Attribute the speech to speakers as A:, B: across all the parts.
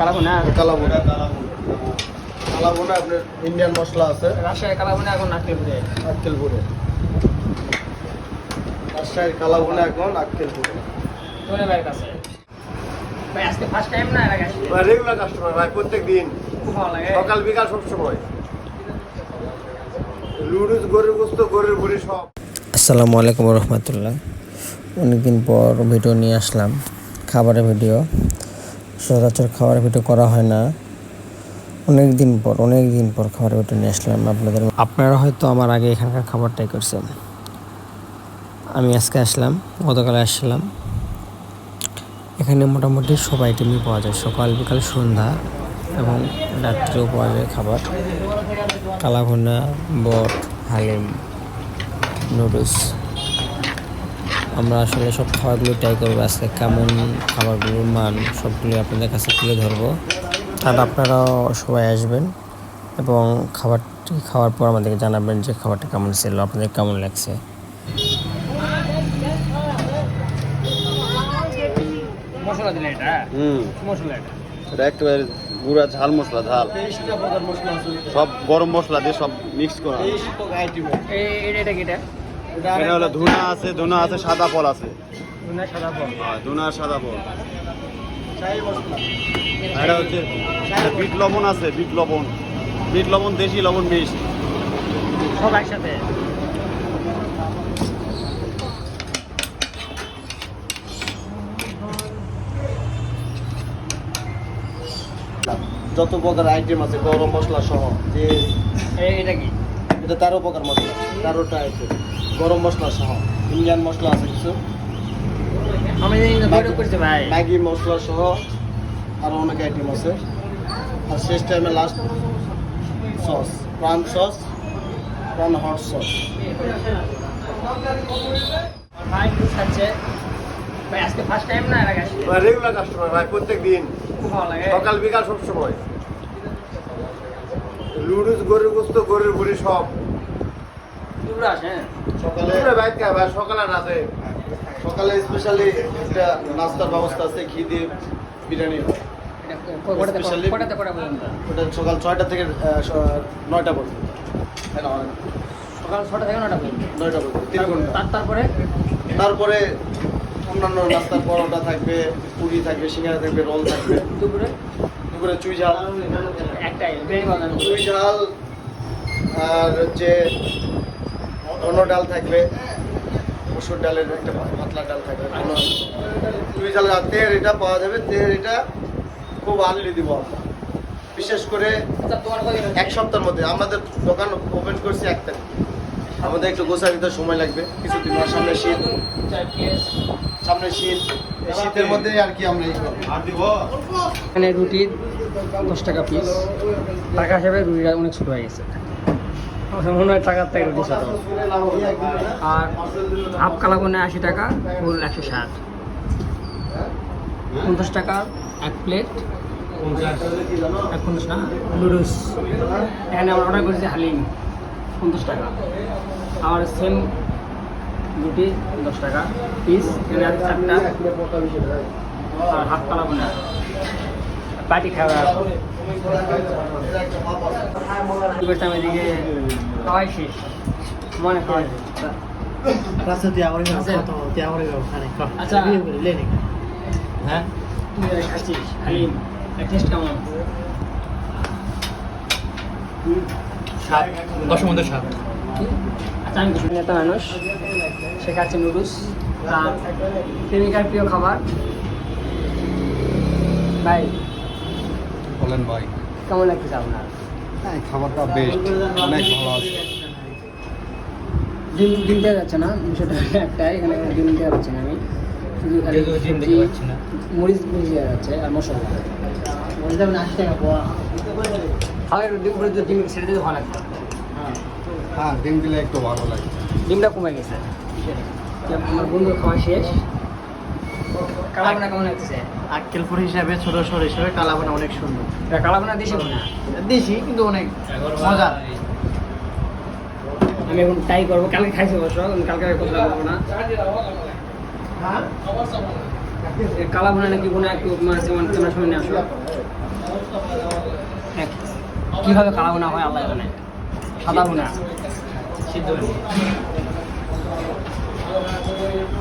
A: কালাবোনা
B: কালাবোনা কালাবোনা আপনার ইন্ডিয়ান মশলা আছে।
A: রাজশাহী কালাবোনা এখন নাটকেলপুরে
B: আক্কেলপুরে রাজশাহীর কালাবোনা এখন আক্কেলপুরে
A: তোরে ভাইয়ের কাছে? ভাই আজকে ফার্স্ট টাইম না? এর আসলে?
B: রেগুলার কাস্টমার ভাই প্রত্যেক দিন
A: খুব ভালো লাগে।
B: সকাল বিকাল সব সময়। লুডুস গরুর গোস্ত গরুর ভুড়ি সব।
C: আসসালামু আলাইকুম রহমতুল্লাহ। অনেকদিন পর ভিডিও নিয়ে আসলাম। খাবারের ভিডিও সচরাচর খাবারের ভিডিও করা হয় না। অনেক দিন পর, অনেক দিন পর খাবার ভিডিও নিয়ে আসলাম আপনাদের আপনারা হয়তো আমার আগে এখানকার খাবারটাই করছেন। আমি আজকে আসলাম, গতকালে আসলাম এখানে মোটামুটি সব আইটেমই পাওয়া যায়। সকাল, বিকাল, সন্ধ্যা এবং রাত্রেও পাওয়া যায় খাবার। কালাভুনা, বট, হালিম, নুডলস। আমরা আসলে সব খাবারগুলো ট্রাই করব আজকে কেমন খাবারগুলোর মান সবগুলো আপনাদের কাছে তুলে ধরবো। আর আপনারাও সবাই আসবেন এবং খাবারটি খাওয়ার পর আমাদেরকে জানাবেন যে খাবারটা কেমন ছিল আপনাদের কেমন লাগছে।
A: মশলা দিলে এটা
B: হুম।
A: মশলা এটা।
B: এটা একেবারে গুঁড়া ঝাল মশলা ঝাল। সব গরম মশলা দিয়ে সব মিক্স করা
A: এটা? এটা
B: হলো ধুনা আছে ধুনা আছে সাদা ফল আছে।
A: ধুনা সাদা ফল।
B: হ্যাঁ, ধুনা সাদা ফল। এটা হচ্ছে বিট লবণ আছে বিট লবণ। বিট লবণ দেশি লবণ মিক্স
A: সব একসাথে?
B: যত প্রকার আইটেম আছে গরম মশলা সহ যে
A: এটা কি?
B: এটা তেরো প্রকার মশলা তেরোটা আইটেম গরম মশলা সহ ইন্ডিয়ান মশলা আছে কিছু?
A: আমি করছি ভাই।
B: ম্যাগি মশলা সহ আরও অনেক আইটেম আছে। আর শেষ টাইমে last sauce Pran sauce Pran hot sauce
A: ভাই খাচ্ছে? ভাই আজকে ফার্স্ট টাইম না এর আগে
B: রেগুলার কাস্টমার ভাই প্রত্যেক দিন সকাল বিকাল সব সময় লুডুস গরুর গোস্ত গরুর ভুড়ি সব।
A: দুপুরে আসে
B: সকালে সকালে রাতে? সকালে স্পেশালি একটা নাস্তার ব্যবস্থা আছে ঘি দিয়ে বিরিয়ানি হয়। ওটা সকাল ছয়টা থেকে নয়টা পর্যন্ত। হ্যাঁ,
A: সকাল ছটা থেকে নটা পর্যন্ত?
B: নয়টা পর্যন্ত তিন ঘণ্টা।
A: তার তারপরে?
B: তারপরে অন্যান্য নাস্তার পরোটা থাকবে পুরি থাকবে সিঙ্গারা থাকবে রোল থাকবে।
A: দুপুরে?
B: দুপুরে চুই ঝাল।
A: একটাই
B: চুই ঝাল আর হচ্ছে অন্য ডাল থাকবে মসুর ডালের একটা পাতলা ডাল থাকবে। ঝাল আর তেল এটা পাওয়া যাবে তেল এটা খুব আনলি দিব আমরা। বিশেষ করে
A: আচ্ছা
B: এক সপ্তাহের মধ্যে। আমাদের দোকান ওপেন করছি এক তারিখ। আমাদের একটু গোছা দিতে সময় লাগবে। কিছুদিন আর সামনে শীত। সামনে শীত শীতের মধ্যেই আর কি আমরা এই আর দিব?
A: এখানে রুটি দশ টাকা পিস টাকা হিসাবে রুটিটা অনেক ছোটো হয়ে গেছে। মনে হয় টাকার থেকে ছোটো আর হাফ কালাগুনে আশি টাকা, ফুল একশো ষাট। পঞ্চাশ টাকা, এক প্লেট। এক পঞ্চাশ না, নুডলস। এখানে আমরা অর্ডার করেছি হালিম, পঞ্চাশ টাকা। আর সেম রুটি, দশ টাকা। পিস আছে চারটা আর হাফ কালাগুনা পাটি খাওয়া টাইম এদিকে খাওয়াই শেষ। মনে হয়
D: রাস্তা দিয়ে আমার
A: আচ্ছা।
D: করে হ্যাঁ?
A: তুই খাচ্ছিস? হালিম টেস্ট কেমন?
D: সাত। দশ মধ্যে সাত।
A: আচ্ছা আমি নেতা মানুষ। সে খাচ্ছে নুডলস। তার প্রেমিকার প্রিয় খাবার। ভাই
B: বলেন ভাই।
A: কেমন লাগতেছে আপনার?
B: হ্যাঁ খাবারটা বেস্ট অনেক ভালো আছে।
A: ডিম ডিম দেওয়া যাচ্ছে না সেটা একটাই এখানে ডিম দেওয়া যাচ্ছে না আমি। শুধু খালি। মরিচ মরিচ দেওয়া যাচ্ছে আর মশলা। মরিচ দেবেন আশি টাকা পোয়া। ডিম করে ডিম সেটা দিতে ভালো লাগবে।
B: হ্যাঁ। ডিম দিলে একটু ভালো লাগে
A: ডিমটা কমে গেছে। আমার বন্ধু খাওয়া শেষ। কালাবোনা কেমন লাগছে
D: আক্কেলপুর হিসাবে ছোট শহর হিসাবে কালাবানা অনেক সুন্দর।
A: কালাবোনা দেশি না?
D: দেশি কিন্তু অনেক মজার।
A: আমি এখন ট্রাই করব। কালকে খাইছি অবশ্য আমি কালকে আর কথা বলব না। কালাবোনা নাকি কোনো একটু তোমার সামনে আসো কীভাবে কালা ভুনা হয় আল্লাহ জানে? সাদা ভুনা? সিদ্ধ ভুনা।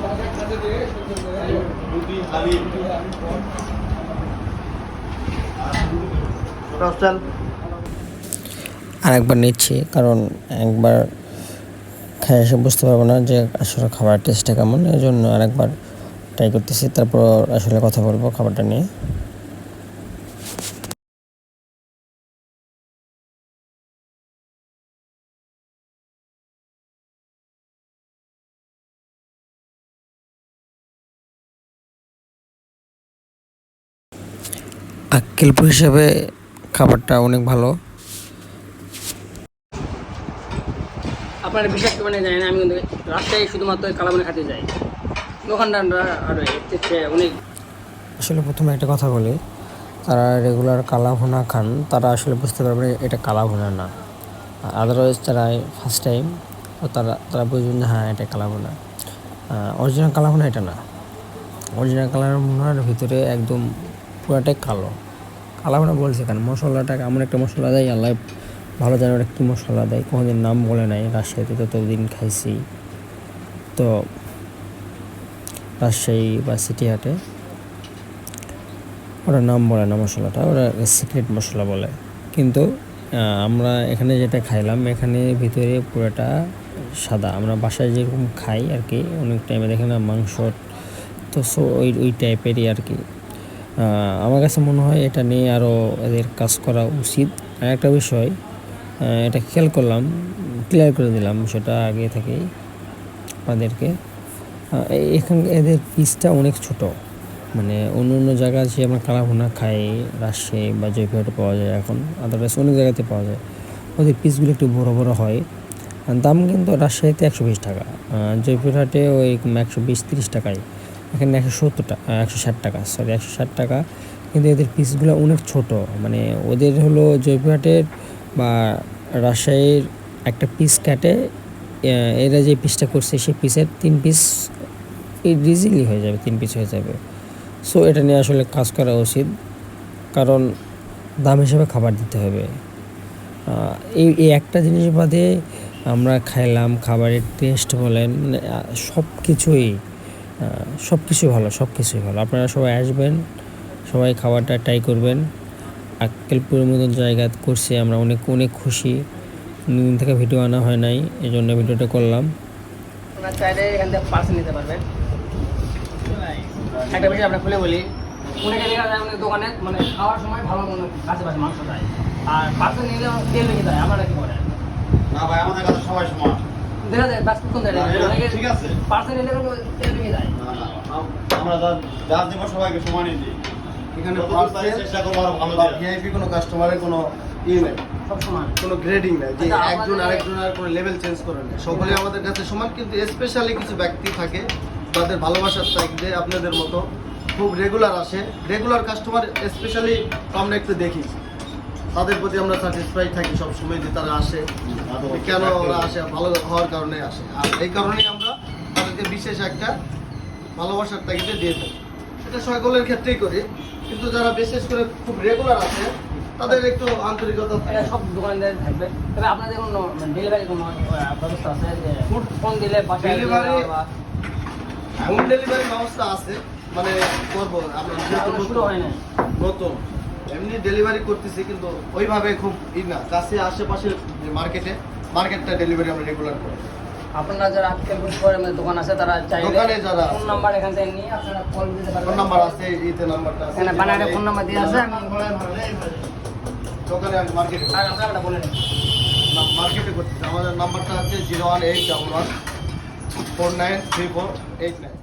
E: রফসান
C: আর একবার নিচ্ছি, কারণ একবার খেয়ে এসে বুঝতে পারব না যে আসলে খাবার টেস্টটা কেমন, এই জন্য আরেকবার ট্রাই করতেছি, তারপর আসলে কথা বলব খাবারটা নিয়ে। আক্কেলপুর হিসাবে খাবারটা অনেক ভালো।
A: আপনারা বিশ্বাস আমি কিন্তু রাস্তায় শুধুমাত্র কালাবনে খাতে যাই। দোকানদাররা অনেক।
C: আসলে প্রথমে একটা কথা বলি তারা রেগুলার কালা ভুনা খান তারা আসলে বুঝতে পারবে এটা কালা ভুনা না। আদারওয়াইজ তারা ফার্স্ট টাইম তারা তারা বুঝবেন যে হ্যাঁ এটা কালা ভুনা। অরিজিনাল কালা ভুনা এটা না। অরিজিনাল কালার ভুনার ভিতরে একদম পুরাটাই কালো। কালো ভুনা বলছে কেন? মশলাটা এমন একটা মশলা দেয়, আল্লাহ ভালো জানে ওটা কী মশলা দেয়, কোনোদিন নাম বলে নাই, রাজশাহীতে তো ততদিন খাইছি। তো রাজশাহী বা সিটিহাটে ওরা নাম বলে না মশলাটা ওরা সিক্রেট মশলা বলে। কিন্তু আমরা এখানে যেটা খাইলাম, এখানে ভিতরে পুরোটা সাদা। আমরা বাসায় যেরকম খাই আর কি, অনেক টাইমে দেখে না মাংস, তো সো ওই ওই টাইপেরই আর কি। আমার কাছে মনে হয় এটা নিয়ে আরও এদের কাজ করা উচিত। আর একটা বিষয় এটা খেয়াল করলাম ক্লিয়ার করে দিলাম সেটা আগে থেকেই আপনাদেরকে আহ, এ- এদের পিসটা অনেক ছোট। মানে অন্য অন্য জায়গায় যে আমরা কালাভুনা খাই রাজশাহী বা জয়পুরহাটে পাওয়া যায় এখন আদারওয়াইজ অনেক জায়গাতে পাওয়া যায়। ওদের পিসগুলো একটু বড় বড় হয়। দাম কিন্তু রাজশাহীতে একশো বিশ টাকা। জয়পুরহাটে ওই একশো বিশ তিরিশ টাকায়। এখানে একশো সত্তর টাকা একশো ষাট টাকা সরি একশো ষাট টাকা। কিন্তু এদের পিসগুলো অনেক ছোট মানে ওদের হলো জয়পুরহাটের বা রাজশাহীর একটা পিস কাটে এরা যে পিসটা করছে, সেই পিসের তিন পিস ইজিলি হয়ে যাবে, তিন পিস হয়ে যাবে। সো এটা নিয়ে আসলে কাজ করা উচিত, কারণ দাম হিসাবে খাবার দিতে হবে। এই এই একটা জিনিস বাদে আমরা খাইলাম, খাবারের টেস্ট বলেন মানে সব কিছুই সব কিছুই ভালো সব কিছুই ভালো। আপনারা সবাই আসবেন সবাই খাবারটা ট্রাই করবেন। আক্কেলপুরের মতন জায়গা করছি আমরা অনেক অনেক খুশি। অনেকদিন থেকে ভিডিও আনা হয় নাই এই জন্য ভিডিওটা করলাম।
A: আপনারা চাইলে এখান থেকে পার্সেল নিতে পারবেন একটা বিষয় আমরা খুলে বলি অনেকে দেখা যায় অনেক দোকানে মানে খাওয়ার সময় ভালো মনে কাছে পাশে মাংস দেয়। আর পার্সেল নিলে তেল আপনারা কি করেন
E: না ভাই আমাদের কাছে সবাই সমান।
A: দেখা যায় বাস কোন
E: না, ঠিক আছে।
A: পার্সেল নিলে কিন্তু তেল যায়
E: না, না, আম- আমরা যা- সবাইকে সমানই দিই। এখানে
B: যতটুকু
E: চেষ্টা করব আরও ভালো
B: বা
E: দেওয়ার।
B: ভিআইপি কোনো কাস্টমারের কোনো ইয়ে নেই।
A: সব সমান।
B: কোনো গ্রেডিং নেই যে
A: আচ্ছা,
B: একজন আরেকজনের কোনো লেভেল চেঞ্জ করে সকলে আমাদের কাছে সমান কিন্তু স্পেশালি কিছু ব্যক্তি থাকে তাদের ভালোবাসার চাইতে আপনাদের মতো খুব রেগুলার আসে। রেগুলার কাস্টমার স্পেশালি আমরা একটু দেখি। তাদের প্রতি আমরা স্যাটিসফাই থাকি সব সময় যে তারা আসে। কেন ওরা আসে? ভালো হওয়ার কারণে আসে। আর এই কারণেই আমরা তাদেরকে বিশেষ একটা ভালোবাসার তাগিদে দিয়ে থাকি। এটা সকলের ক্ষেত্রেই করি কিন্তু যারা বিশেষ করে খুব রেগুলার আছে তাদের একটু আন্তরিকতা
A: সব দোকানদার থাকবে। তবে আপনাদের কোনো ডেলিভারি কোনো ব্যবস্থা আছে যে ফোন দিলে বা-
B: হোম ডেলিভারি ব্যবস্থা আছে মানে করব।
A: শুরু হয় না
B: নতুন। এমনি ডেলিভারি করতেছি কিন্তু ওইভাবে খুব ই না। কাছে আশেপাশের মার্কেটে মার্কেটটা ডেলিভারি আমরা রেগুলার করি।
A: আপনারা যারা আজকাল শহরের মধ্যে দোকান আছে তারা চাইলে
B: দোকানে যারা
A: ফোন নাম্বার এখান থেকে নিয়ে আপনারা কল দিতে পারবেন।
B: ফোন নাম্বার আছে ইতে নাম্বারটা আছে।
A: এখানে বানারে ফোন নাম্বার দিয়ে আছে আমি
B: দোকানে আমি মার্কেটে
A: আর আপনারা বলে নিন
B: মার্কেটে করতেছি। আমাদের নাম্বারটা আছে zero one eight double one four nine three four eight nine